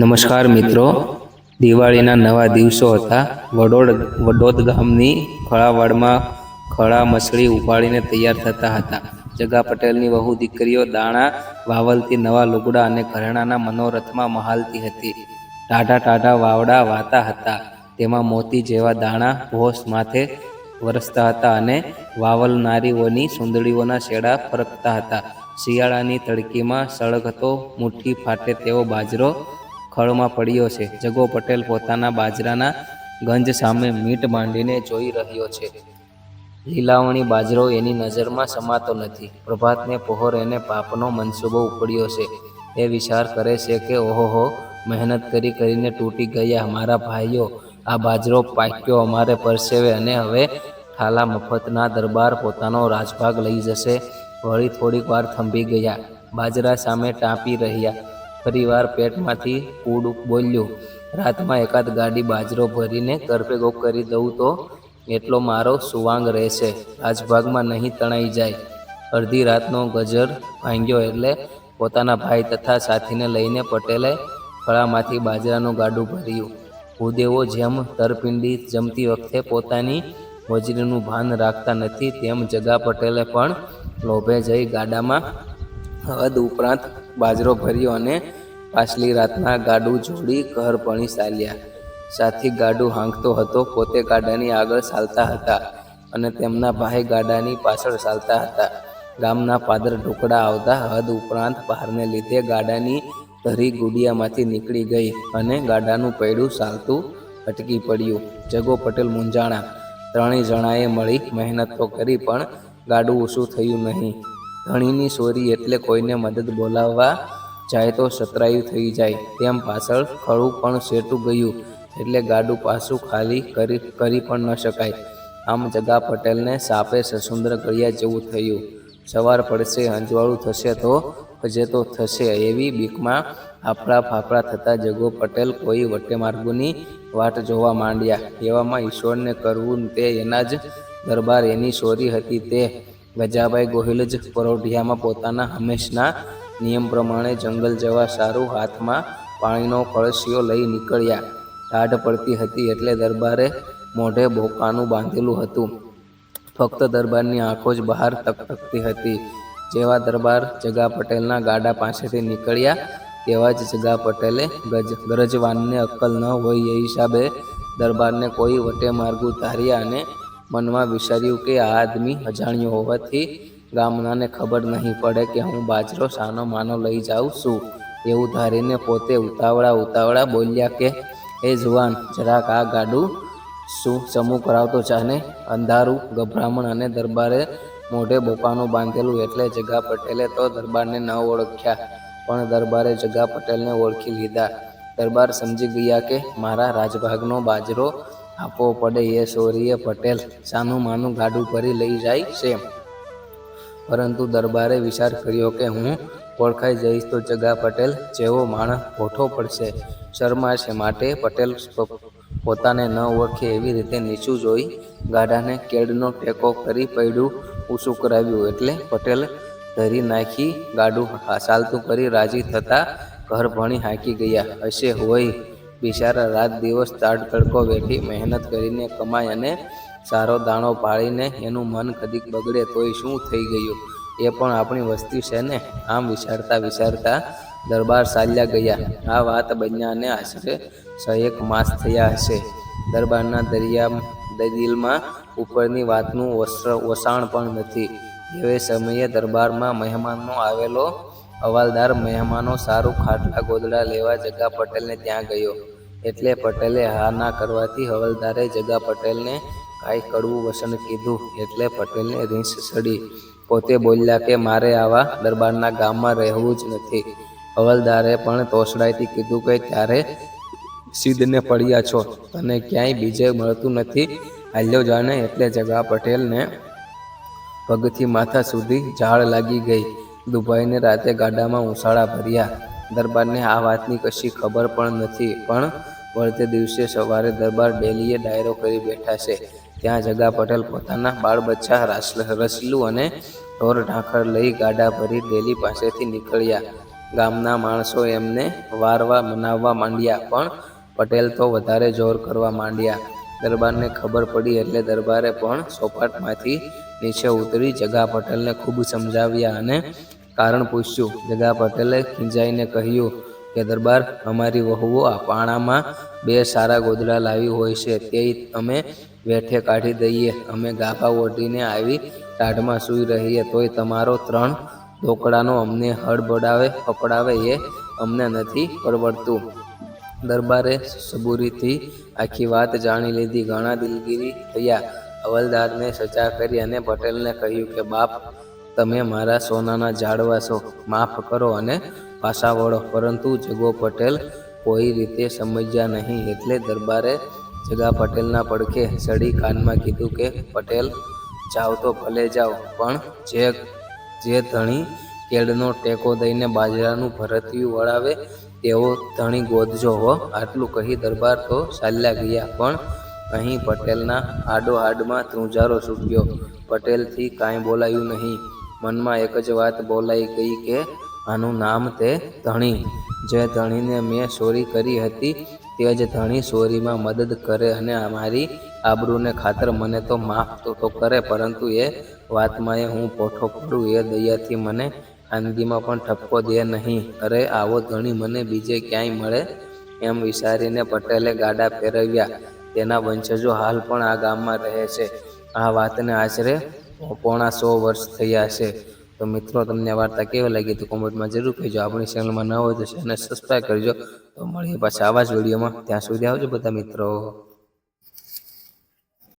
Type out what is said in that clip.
નમસ્કાર મિત્રો. દિવાળીના નવા દિવસો હતા. વડોદ વડોદ ગામની ખળાવાડમાં ખળા મછળી ઉપાડીને તૈયાર થતા હતા. જગા પટેલની વહુ દીકરીઓ દાણા, વાવલથી નવા લુગડા અને ઘરેણાના મનોરથમાં મહાલતી હતી. ટાઢા ટાઢા વાવડા વાતા હતા. તેમાં મોતી જેવા દાણા ભોસ માથે વરસતા હતા અને વાવલનારીઓની સુંદરીઓના શેડા ફરકતા હતા. શિયાળાની તડકીમાં સળગતો મુઠ્ઠી ફાટે તેવો બાજરો ખળમાં પડ્યો છે. જગો પટેલ પોતાના બાજરાના ગંજ સામે મીટ માંડીને જોઈ રહ્યો છે. લીલાવણી બાજરો એની નજરમાં સમાતો નથી. પ્રભાતને પહોર એને પાપનો મનસૂબો ઉપડ્યો છે. એ વિચાર કરે છે કે, ઓહોહો, મહેનત કરી કરીને તૂટી ગયા મારા ભાઈઓ. આ બાજરો પાક્યો અમારે પરસેવે અને હવે ઠાલા મફતના દરબાર પોતાનો રાજભાગ લઈ જશે. વળી થોડીક વાર થંભી ગયા. બાજરા સામે ટાંપી રહ્યા. ફરીવાર પેટમાંથી કૂડ બોલ્યું. રાતમાં એકાદ ગાડી બાજરો ભરીને કરભેગો કરી દઉં તો એટલો મારો સુવાંગ રહેશે. રાજભાગમાં નહીં તણાઈ જાય. અડધી રાતનો ગજર ભાંગ્યો એટલે પોતાના ભાઈ તથા સાથીને લઈને પટેલે ફળામાંથી બાજરાનું ગાડું ભર્યું. ભૂદેવો જેમ તરપિંડી જમતી વખતે પોતાની હોજરીનું ભાન રાખતા નથી, તેમ જગા પટેલે પણ લોભે જઈ ગાડામાં હદ ઉપરાંત બાજરો ભર્યો અને પાછલી રાતના ગાડું જોડી ઘર ભણી ચાલ્યા. સાથી ગાડું હાંકતો હતો, પોતે ગાડાની આગળ ચાલતા હતા અને તેમના ભાઈ ગાડાની પાછળ ચાલતા હતા. ગામના પાદર ઢોકળા આવતા હદ ઉપરાંત બહારને લીધે ગાડાની ધરી ગુડિયામાંથી નીકળી ગઈ અને ગાડાનું પૈડું ચાલતું અટકી પડ્યું. જગો પટેલ મુંજાણા ત્રણેય જણાએ મળી મહેનત તો કરી પણ ગાડું ઓછું થયું નહીં. ધણીની સોરી એટલે કોઈને મદદ બોલાવવા જાય તો સતરાયું થઈ જાય. તેમ પાછળ ખડું પણ શેટું ગયું, એટલે ગાડું પાછું ખાલી કરી કરી પણ ન શકાય. આમ જગા પટેલને સાપે સસુંદર ગળ્યા જેવું થયું. સવાર પડશે, અંજવાળું થશે તો તો થશે એવી બીકમાં આપણા ફાફડા થતા જગો પટેલ કોઈ વટેમાર્ગોની વાટ જોવા માંડ્યા. એવામાં ઈશ્વરને કરવું તે એના જ દરબાર એની સોરી હતી તે ગજાભાઈ ગોહિલ જ પરોઢિયામાં પોતાના હંમેશના નિયમ પ્રમાણે જંગલ જવા સારું હાથમાં પાણીનો કળશીઓ લઈ નીકળ્યા. ટાઢ પડતી હતી એટલે દરબારે મોઢે બોકાનું બાંધેલું હતું. ફક્ત દરબારની આંખો જ બહાર તકતકતી હતી. જેવા દરબાર જગા પટેલના ગાડા પાસેથી નીકળ્યા, તેવા જ જગા પટેલે ગજ, ગરજવાનને અક્કલ ન હોય એ હિસાબે દરબારને કોઈ વટે માર્ગું ઉતાર્યા અને મનમાં વિચાર્યું કે આ આદમી અજાણ્યો હોવાથી ગામનાને ખબર નહીં પડે કે હું બાજરો સાનો માનો લઈ જાઉં છું. એવું ધારીને પોતે ઉતાવળા ઉતાવળા બોલ્યા કે એ જુવાન, જરાક આ ગાડું શું ચમુ કરાવતો ચાને અંધારું, ગભરામણ અને દરબારે મોઢે બોકાનું બાંધેલું એટલે જગા પટેલે તો દરબારને ન ઓળખ્યા, પણ દરબારે જગા પટેલને ઓળખી લીધા. દરબાર સમજી ગયા કે મારા રાજભાગનો બાજરો આપવો પડે એ સોરીએ પટેલ સાનું માનું ગાડું ભરી લઈ જાય છે. પરંતુ દરબારે વિચાર કર્યો કે હું ઓળખાઈ જઈશ તો જગા પટેલ જેવો માણસ ભોઠો પડશે. શરમાશે માટે પટેલ પોતાને ન ઓળખે એવી રીતે નીચું જોઈ ગાડાને કેડનો ટેકો કરી પૈડું ઊંચું કરાવ્યું એટલે પટેલ ધરી નાખી ગાડું ચાલતું કરી રાજી થતાં ઘર ભણી હાંકી ગયા. હશે હોય બિચારા રાત દિવસ તાડ તડકો વેઠી મહેનત કરીને કમાય અને સારો દાણો પાળીને એનું મન કદીક બગડે તોય શું થઈ ગયું? એ પણ આપણી વસ્તી છે ને? આમ વિચારતા વિચારતા દરબાર ચાલ્યા ગયા. આ વાત બન્યાને આશરે એક માસ થયા હશે. દરબારના દરિયા દિલમાં ઉપરની વાતનું વસાણ પણ નથી. એવે સમયે દરબારમાં મહેમાનનો આવેલો હવાલદાર મહેમાનો સારું ખાટલા ગોદડા લેવા જગા પટેલને ત્યાં ગયો. એટલે પટેલે હા ના કરવાથી હવાલદારે જગા પટેલને કાંઈ કડવું વસન કીધું એટલે પટેલને રીંછ ચડી પોતે બોલ્યા કે, મારે આવા દરબારના ગામમાં રહેવું જ નથી. હવાલદારે પણ તોસડાઈથી કીધું કે, ત્યારે સિદ્ધને પડ્યા છો. તને ક્યાંય બીજે મળતું નથી. હાલ્યો જાને. એટલે જગા પટેલને પગથી માથા સુધી ઝાડ લાગી ગઈ. દુભાઈને રાતે ગાડામાં ઉછાળા ભર્યા. દરબારને આ વાતની કશી ખબર પણ નથી. પણ વળતે દિવસે સવારે દરબાર ડેલીએ ડાયરો કરી બેઠા છે. ત્યાં જગા પટેલ પોતાના બાળ બચ્ચા રસલું અને ઢોર ઢાંખર લઈ ગાડા ભરી ડેલી પાસેથી નીકળ્યા. ગામના માણસો એમને વારવા મનાવવા માંડ્યા, પણ પટેલ તો વધારે જોર કરવા માંડ્યા. દરબારને ખબર પડી એટલે દરબારે પણ સોપાટમાંથી નીચે ઉતરી જગા પટેલને ખૂબ સમજાવ્યા અને કારણ પૂછ્યું. જગા પટેલે ખીંજાઈને કહ્યું કે, દરબાર, અમારી વહુઓ આ પાણામાં બે સારા ગોદડા લાવી હોય છે. તે અમે વેઠે કાઢી દઈએ. અમે ગાભા ઓઢીને આવી ટાઢમાં સૂઈ રહીએ. તોય તમારો ત્રણ ઢોકળાનો અમને હડબડાવે ફફડાવે એ અમને નથી પરવડતું. દરબારે સબૂરીથી આખી વાત જાણી લીધી. ઘણા દિલગીરી થયા. હવલદારને સજા કરી અને પટેલને કહ્યું કે, બાપ, તમે મારા સોનાના ઝાડવા છો. માફ કરો અને પાછા વળો. પરંતુ જગો પટેલ કોઈ રીતે સમજ્યા નહીં. એટલે દરબારે જગા પટેલના પડખે સડી કાનમાં કીધું કે, પટેલ જાઓ તો ભલે જાઓ પણ જે જે ધણી કેળનો ટેકો દઈને બાજરાનું ભરતિયું વળાવે તેવો ધણી ગોદજો હો. આટલું કહી દરબાર તો ચાલ્યા ગયા, પણ અહીં પટેલના આડો આડમાં ધ્રુજારો છૂટ્યો. પટેલથી કાંઈ બોલાયું નહીં. મનમાં એક જ વાત બોલાઈ ગઈ કે, આનું નામ તે ધણી. જે ધણીને મેં ચોરી કરી હતી તે જ ધણી ચોરીમાં મદદ કરે અને મારી આબરૂને ખાતર મને તો માફ તો કરે, પરંતુ એ વાતમાં એ હું પોઠો પડું એ દયાથી મને ખાનગીમાં પણ ઠપકો દે નહીં. અરે, આવો ધણી મને બીજે ક્યાંય મળે? એમ વિચારીને પટેલે ગાડા ફેરવ્યા. તેના વંશજો હાલ પણ આ ગામમાં રહે છે. આ વાતને આશરે પોણા સો વર્ષ થયા છે. તો મિત્રો, તમને વાર્તા કેવી લાગી તો કોમેન્ટમાં જરૂર કહેજો. આપણી ચેનલમાં ન હોય તો ચેનલ સબસ્ક્રાઈબ કરજો. તો મળીએ પાછા આવા જ વિડીયોમાં ત્યાં સુધી આવજો બધા મિત્રો.